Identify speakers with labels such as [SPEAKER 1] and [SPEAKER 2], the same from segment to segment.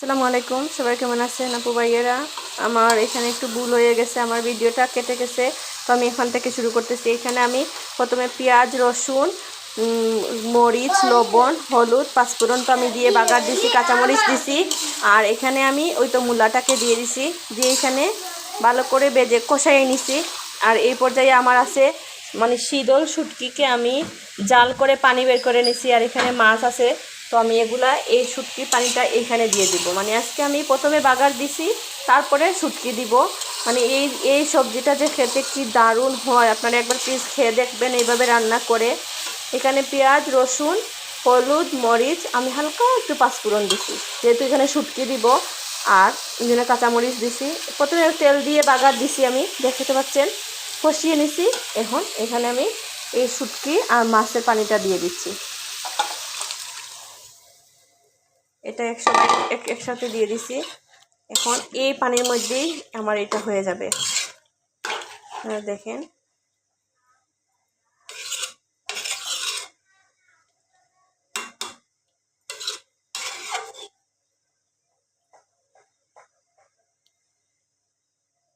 [SPEAKER 1] আসসালামু আলাইকুম। সবাই কেমন আছেন? আপু, ভাইয়েরা, আমার এখানে একটু ভুল হয়ে গেছে, আমার ভিডিওটা কেটে গেছে, তো আমি এখান থেকে শুরু করতেছি। এখানে আমি প্রথমে পেঁয়াজ, রসুন মরিচ, লবণ, হলুদ, পাঁচফোড়ন তো আমি দিয়ে বাগার দিছি, কাঁচামরিচ দিছি, আর এখানে আমি ওই তো মূলাটাকে দিয়ে দিছি, দিয়ে এখানে ভালো করে বেজে কষাই নিছি, আর এই পর্যায়ে আমার আছে মানে শীতল শুটকিকে আমি জাল করে পানি বের করে নিছি, আর এখানে মাছ আছে তো আমি এগুলা, এই শুটকি পানিটা এইখানে দিয়ে দিব। মানে আজকে আমি প্রথমে বাগার দিছি, তারপরে শুটকি দিব। মানে এই এই সবজিটা যে খেতে কি দারুণ হয়। আপনারা একবার প্লিজ খেয়ে দেখবেন এইভাবে রান্না করে। এখানে পেঁয়াজ, রসুন, হলুদ, মরিচ, আমি হালকা একটু পাঁচফোড়ন দিছি। যেহেতু এখানে শুটকি দিব, আর এখানে কাঁচামরিচ দিছি। প্রথমে তেল দিয়ে বাগার দিছি আমি, দেখতে পাচ্ছেন? কষিয়ে নিছি। এখন এখানে আমি এই শুটকি আর মাছের পানিটা দিয়ে দিচ্ছি। এটা একসাথে, এক, একসাথে দিয়ে দিছি। এখন এই পানির মধ্যেই আমার এটা হয়ে যাবে। আপনারা দেখেন।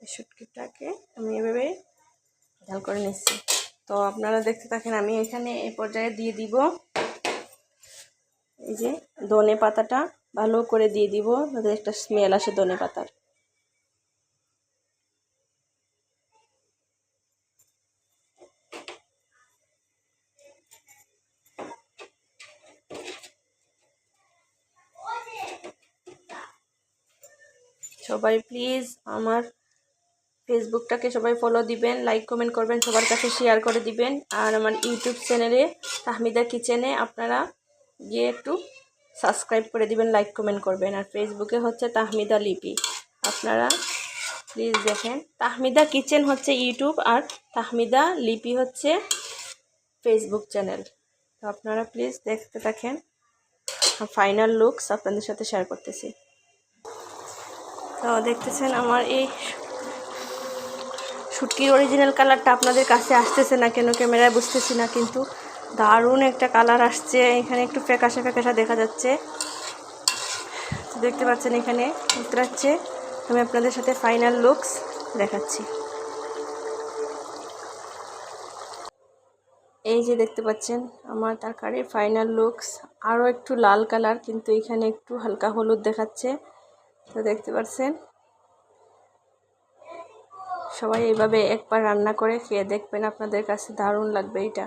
[SPEAKER 1] এই শুটকিটাকে আমি এভাবে ঝাল করে নিচ্ছি। তো আপনারা দেখতে থাকেন, আমি এখানে এই পর্যায়ে দিয়ে দিব। এই যে ধনে পাতাটা ভালো করে দিয়ে দিব, যাতে একটা স্মেল আসে ধনে পাতার। সবাই প্লিজ আমার ফেসবুকটাকে সবাই ফলো দিবেন লাইক কমেন্ট করবেন, সবার কাছে শেয়ার করে দিবেন। আর আমার ইউটিউব চ্যানেলে তাহমিদা কিচেনে আপনারা গিয়ে একটু সাবস্ক্রাইব করে দিবেন লাইক কমেন্ট করবেন। আর ফেসবুকে হচ্ছে তাহমিদা লিপি। আপনারা প্লিজ দেখেন। তাহমিদা কিচেন হচ্ছে ইউটিউব আর তাহমিদা লিপি হচ্ছে ফেসবুক চ্যানেল তো আপনারা প্লিজ দেখতে থাকেন। ফাইনাল লুকস আপনাদের সাথে শেয়ার করতেছি। তো দেখতেছেন আমার এই শুটকির অরিজিনাল কালারটা আপনাদের কাছে আসতেছে না কেন? ক্যামেরায় বুঝতেছি না, কিন্তু দারুণ একটা কালার আসছে। এখানে একটু ফ্যাকাশে ফ্যাকাশা দেখা যাচ্ছে। দেখতে পাচ্ছেন এখানে উতরাচ্ছে। আমি আপনাদের সাথে ফাইনাল লুকস দেখাচ্ছি। এই যে দেখতে পাচ্ছেন আমার তরকারির ফাইনাল লুকস আরও একটু লাল কালার, কিন্তু এখানে একটু হালকা হলুদ দেখাচ্ছে। তো দেখতে পাচ্ছেন? সবাই এইভাবে একবার রান্না করে খেয়ে দেখবেন আপনাদের কাছে দারুণ লাগবে এটা।